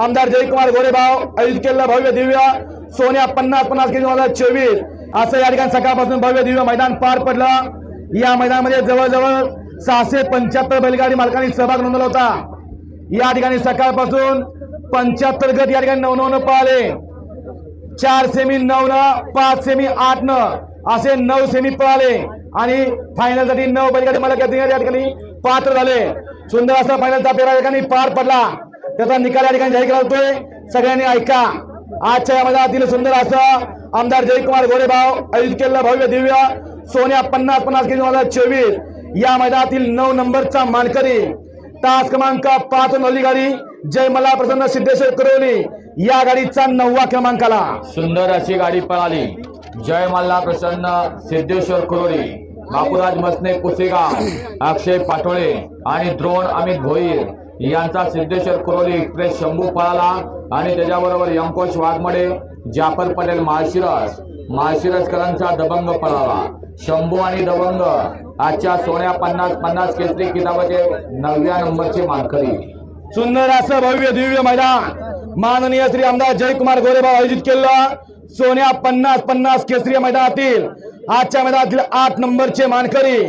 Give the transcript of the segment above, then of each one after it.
आमदार जयकुमार गोरेभाव आयोजित केलेलं भव्य दिव्य सोन्या पन्नास पन्नास केजी दोन हजार चोवीस. असं या ठिकाणी सकाळपासून भव्य दिव्य मैदान पार पडलं. या मैदानामध्ये जवळजवळ सहाशे पंच्याहत्तर बैलगाडी मालकांनी सहभाग नोंदवला होता. या ठिकाणी सकाळपासून पंच्याहत्तर गट या ठिकाणी नऊ नऊ पळाले. चार सेमी नऊ न पाच सेमी आठ न असे नऊ सेमी पळाले. आणि फायनलसाठी नऊ बैलगाडी मालक या ठिकाणी- या ठिकाणी पात्र झाले. सुंदर असा फायनलचा पेरा या ठिकाणी पार पडला. त्याचा निकाल या ठिकाणी जाहीर केला सगळ्यांनी ऐका. आजच्या या मैदानातील सुंदर असं आमदार जयकुमार गोरेभाव आयोजित केलेलं भव्य दिव्य सोन्या पन्नास पन्नास केजी मला हजार चोवीस. या मैदानातील नऊ नंबरचा मानकरी तास क्रमांक पाच नवली गाडी जय मला प्रसन्न सिद्धेश्वर करवली या गाडीचा नववा क्रमांकाला. सुंदर अशी गाडी पळाली. जय मल्ला प्रसन्न सिद्धेश्वर कुरोरी बापूराज मसने पुसेगाव अक्षय पाटोळे आणि द्रोण अमित भोईर. यांचा सिद्धेश्वर कुरोली एक्सप्रेस शंभू पळाला आणि त्याच्याबरोबर यमकोश वाघमडे जाफर पटेल माळशिरस. माळशिरसकरांचा दबंग पळाला. शंभू आणि दबंग आजच्या सोन्या पन्नास पन्नास केसरी किताबाचे नवव्या नंबरचे मानकरी. सुंदर असं भव्य दिव्य मैदान. माननीय श्री आमदार जयकुमार गोरेबा आयोजित केलेलं सोन्या पन्नास पन्नास केसरी मैदानातील आजच्या मैदानातील आठ नंबरचे मानकरी.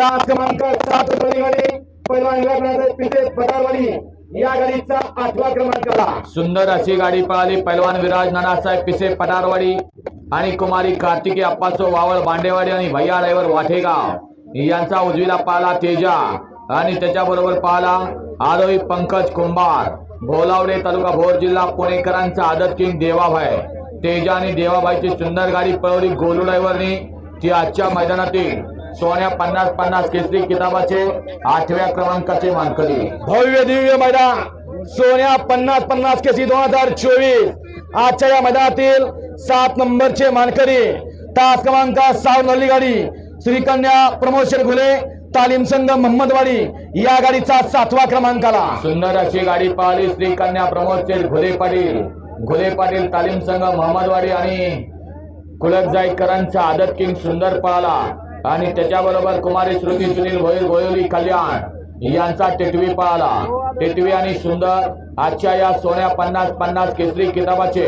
तास क्रमांक सात पैलवान या गाडीचा आठवा सुंदर अशी गाडी पळाली पैलवान विराज नानासाहेब पिसे पठारवाडी आणि कुमारी कार्तिकी अप्पाचो वावळ बांडेवाडी आणि भैया ड्रायव्हर वाठेगाव. यांचा उजवीला पाला तेजा आणि त्याच्याबरोबर पाला आरोही पंकज कुंभार. भोलावडे तालुका भोर जिल्हा पुणेकरांचा आदत किंग देवाभाई. तेजा आणि देवाबाईची सुंदर गाडी पळवली गोलू ड्रायव्हरनी. ती आजच्या मैदानातील सोन्या पन्नास पन्नास केसरी किताबाचे आठव्या क्रमांकाचे मानकरी. भव्य दिव्य मैदान सोन्या पन्नास पन्नास केसी दोन हजार चोवीस. आजच्या या मैदानातील सात नंबरचे मानकरी तास क्रमांक सहा नल्ली गाडी श्रीकन्या प्रमोशन घुले तालीम संघ मोहम्मदवाडी या गाडीचा सातवा क्रमांकाला. सुंदर अशी गाडी पळाली श्री कन्या प्रमोद शेठ घुले पाटील. घुले पाटील तालीम संघ मोहम्मदवाडी आणि कुलकजाईकरांचा आदत किंग सुंदर पळाला आणि त्याच्याबरोबर कुमारी श्रुती सुनील भोईर गोयोली कल्याण यांचा टेटवी पळाला टेटवी आणि सुंदर आजच्या या सोन्या पन्नास पन्नास केसरी किताबाचे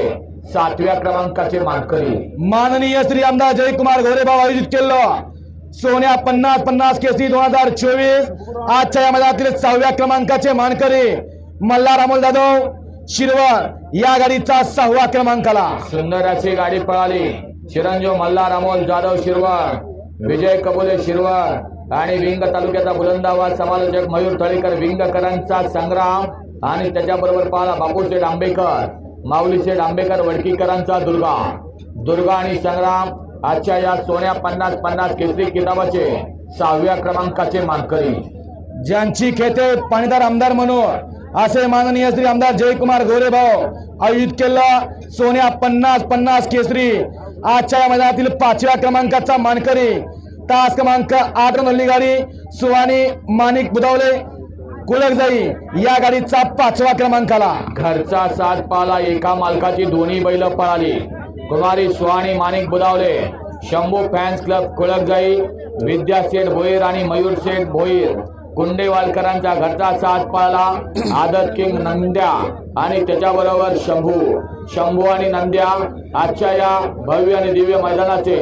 सातव्या क्रमांकाचे मानकरी. माननीय श्री आमदार जयकुमार घोरेभाव आयोजित केलं. सोन्या पन्नास पन्नास केसी दोन हजार चोवीस आजच्या या मैदानातील सहाव्या क्रमांकाचे मानकरी मल्हार अमोल जाधव शिरवळ या गाडीचा सहावा क्रमांकाला. सुंदर अशी गाडी पळाली. चिरंजीव मल्हार अमोल जाधव शिरवळ. विजय कबुले शिरवळ आणि विंग तालुक्याचा बुलंदाबाद समालोचक मयूर तळेकर विंगकरांचा संग्राम आणि त्याच्याबरोबर पाहला बापूशेठ आंबेकर माऊलीशेठ आंबेकर वडकीकरांचा दुर्गा. दुर्गा आणि संग्राम आजच्या या सोन्या पन्नास पन्नास केसरी किताबाचे सहाव्या क्रमांकाचे मानकरी. ज्यांची खेते पाणीदार आमदार म्हणून असे माननीय श्री आमदार जयकुमार गोरेभाव आयोजित केला सोन्या पन्नास पन्नास केसरी आजच्या या मैदानातील पाचव्या क्रमांकाचा मानकरी तास क्रमांक आठ नल्ली गाडी सुवानी माणिक बुधावले कुलकजाई या गाडीचा पाचवा क्रमांकाला घरचा सात पाला एका मालकाची दोन्ही बैल पळाली. कुमारी सुहाणी माणिक बुदावले शंभू फॅन्स क्लब कुळकजाई विद्या शेठ भोईर आणि मयूर शेठ भोईर. कुंडेवालकरांचा घरचा साथ पाळला. आदत किंग नंद्या आणि त्याच्याबरोबर शंभू. शंभू आणि नंद्या आजच्या या भव्य आणि दिव्य मैदानाचे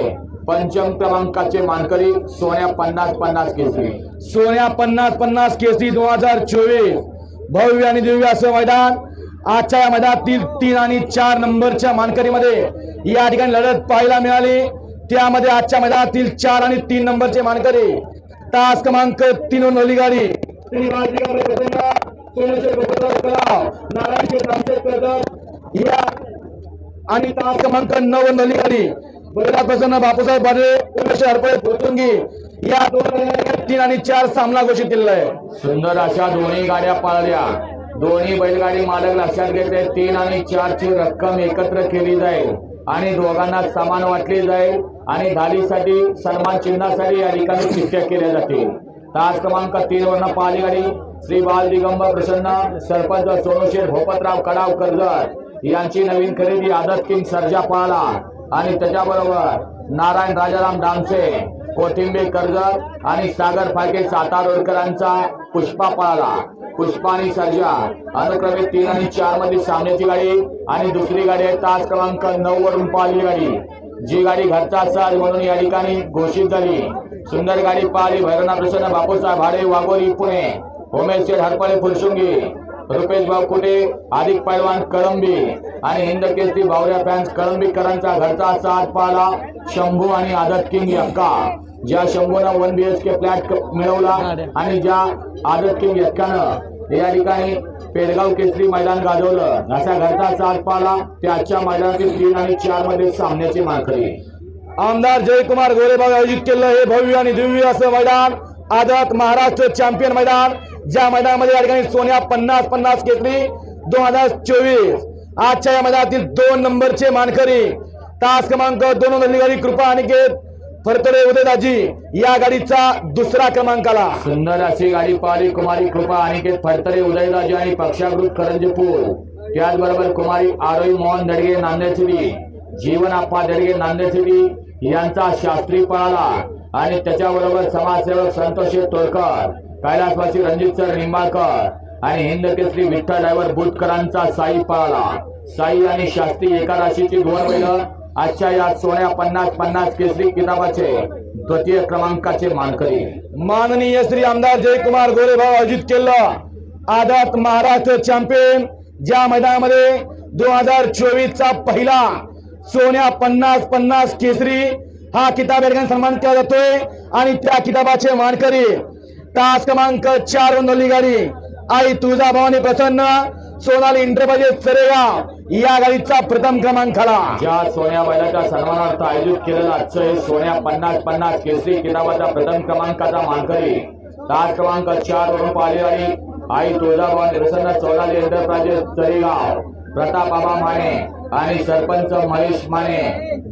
पंचम क्रमांकाचे मानकरी सोन्या पन्नास पन्नास केसरी. सोन्या पन्नास पन्नास केसरी दोन हजार चोवीस. भव्य आणि दिव्य असं मैदान. आजच्या या मैदानातील तीन आणि चार नंबरच्या मानकरीमध्ये या ठिकाणी लढत पाहायला मिळाली. त्यामध्ये आजच्या मैदानातील चार आणि तीन नंबरचे मानकरी तास क्रमांक तीन नवली गाडी. या. आणि तास क्रमांक नऊ नवली गाडी. बैला प्रसन्न बापूसाहेब बारे उमेश हरपळे पोचुंगी या दोन तीन आणि चार सामना घोषित केलेला आहे. सुंदर अशा दोन्ही गाड्या पाळल्या. दोन्ही बैलगाडी मालक लक्षात घेतले. तीन आणि चारची रक्कम एकत्र केली जाईल. आणि दोघांना समान वाटली जाईल आणि धालीसाठी सन्मान चिन्हासाठी या ठिकाणी चिठ्ठ्या केल्या जातील. तास क्रमांक तीन वर्ण पाहिली गाडी श्री बाल दिगंबर प्रसन्न सरपंच सोनूशेठ भोपतराव कडाव कर्जत. यांची नवीन खरेदी आदत किंग सर्जा पाला. आणि त्याच्याबरोबर नारायण राजाराम डांसे कोथिंबीर कर्जत आणि सागर फाळके सातारोडकरांचा पुष्पा पळाला पुष्पाणी सर्जा. अनुक्रमे तीन आणि चारमध्ये सामन्याची गाडी आणि दुसरी गाडी आहे तास क्रमांक नऊ वरून पाहिली गाडी. जी गाडी घरचा साज म्हणून या ठिकाणी घोषित झाली. सुंदर गाडी पाहिली भैरवनाथ प्रसन्न बापूसाहेब भाडे वाघोरी पुणे. होमेश हरपळे फुरसुंगी रुपेश बापुटे कुटे आदिक पैलवान कळंबी आणि हिंद केसरी बावऱ्या फॅन्स कळंबीकरांचा घरचा साथ पाला शंभू आणि आदत किंग यक्का. ज्या शंभूनं one B H K flat मिळवला आणि ज्या आदत किंग यक्कानं या ठिकाणी पेडगाव केसरी मैदान गाजवलं. असा घरचा साथ पाला ते आजच्या मैदानातील तीन आणि चारमध्ये सामन्याची मानकरी. आमदार जयकुमार गोरेबाग आयोजित केलं हे भव्य आणि दिव्य असं मैदान. आदत महाराष्ट्र चॅम्पियन मैदान ज्या मैदानामध्ये या ठिकाणी सोन्या पन्नास पन्नास केसरी दोन हजार चोवीस. आजच्या या मैदानातील दोन नंबरचे मानकरी तास क्रमांक दोन गाडी कृपा अनिकेत फरतडे उदयदाजी. या गाडीचा दुसरा क्रमांकाला सुंदर अशी गाडी पाहिली कुमारी कृपा अनिकेत फडतरे उदयदाजी आणि पक्षागृत करंजपूर. त्याचबरोबर कुमारी आरोही मोहन दडगे नांदेसिबी जीवन आप्पा दडगे नांदेसिबी यांचा शास्त्री पळाला. आणि त्याच्याबरोबर समाजसेवक संतोष तोडकर कैलासवासी रणजित सर निंबाळकर आणि हिंद केसरी विठ्ठल ड्रायव्हर बुटकरांचा साई पळाला साई आणि शास्त्री एका राशीची दोन बैल आजच्या या सोळ्या पन्नास पन्नास केसरी किताबाचे द्वितीय क्रमांकाचे मानकरी. माननीय श्री आमदार जयकुमार गोरेभाव आयोजित केलं आदात महाराष्ट्र चॅम्पियन ज्या मैदानामध्ये दोन हजार चोवीस चा पहिला सोन्या पन्नास पन्नास केसरी हा किताब या ठिकाणी सन्मान केला जातोय. आणि त्या किताबाचे मानकरी तास क्रमांक चार वर गाडी. आई तुळजा भवानी प्रसन्न. सोनाली इंटरप्राइजेस सरेगाव या गाडीचा प्रथम क्रमांक क्रमांकाला ज्या सोन्या बैलाच्या सन्मानार्थ आयोजित केलेलं आजचं हे सोन्या पन्नास पन्नास केसरी किताबाचा प्रथम क्रमांकाचा मानकरी तास क्रमांक चार वरून पाहिली गाडी. आई तुळजाभवानी प्रसन्न. सोनाली इंटरप्राइजेस तळेगाव प्रताप बाबा माने आणि सरपंच महेश माने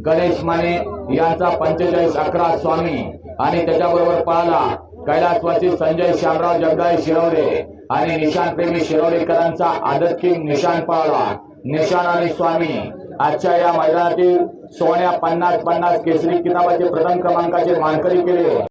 गणेश माने यांचा पंचेचाळीस अकरा स्वामी आणि त्याच्याबरोबर पळाला कैलासवासी संजय श्यामराव जगदाळे शिरवले आणि निशान प्रेमी शिरवलेकरांचा आदत किंग निशान पळाला निशान आणि स्वामी आजच्या या मैदानातील सोन्या पन्नास पन्नास केसरी किताबाचे प्रथम क्रमांकाचे मानकरी केले.